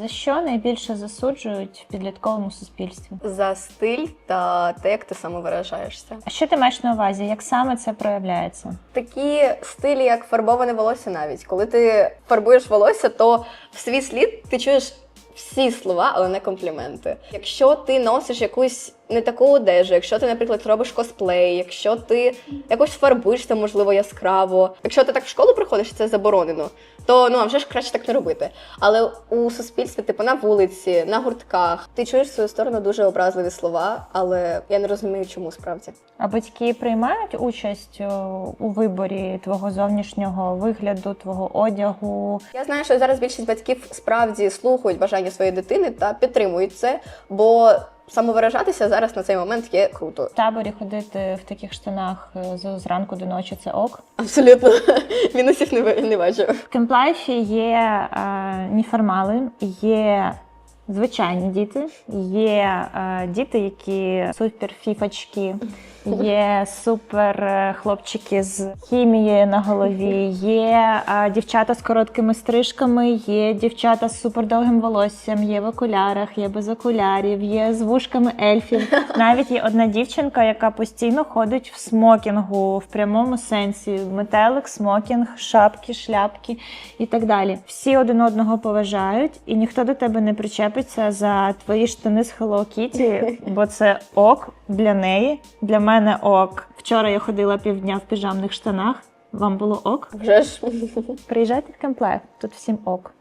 За що найбільше засуджують в підлітковому суспільстві? За стиль та те, як ти самовиражаєшся. А що ти маєш на увазі? Як саме це проявляється? Такі стилі, як фарбоване волосся, навіть коли ти фарбуєш волосся, то в свій слід ти чуєш всі слова, але не компліменти. Якщо ти носиш якусь не таку одежу, якщо ти, наприклад, робиш косплей, якщо ти якось фарбуєшся, можливо, яскраво. Якщо ти так в школу приходиш, це заборонено, то ну а вже ж краще так не робити. Але у суспільстві, типу на вулиці, на гуртках, ти чуєш в свою сторону дуже образливі слова, але я не розумію, чому справді. А батьки приймають участь у виборі твого зовнішнього вигляду, твого одягу? Я знаю, що зараз більшість батьків справді слухають бажання своєї дитини та підтримують це, бо самовиражатися зараз на цей момент є круто. В таборі ходити в таких штанах е, зранку до ночі це ок. Абсолютно мінусів не, не бачу. В кемплайфі є е, неформали, є звичайні діти, є е, діти, які супер фіфочки, є супер е, хлопчики з хімією на голові, є е, дівчата з короткими стрижками, є дівчата з супердовгим волоссям, є в окулярах, є без окулярів, є з вушками ельфів. Навіть є одна дівчинка, яка постійно ходить в смокінгу в прямому сенсі: метелик, смокінг, шапки, шляпки і так далі. Всі один одного поважають, і ніхто до тебе не причепиться за твої штани з Hello Kitty, бо це ок для неї. Для мене ок. Вчора я ходила півдня в піжамних штанах. Вам було ок? Вже ж Приїжджайте в кемплайф, тут всім ок.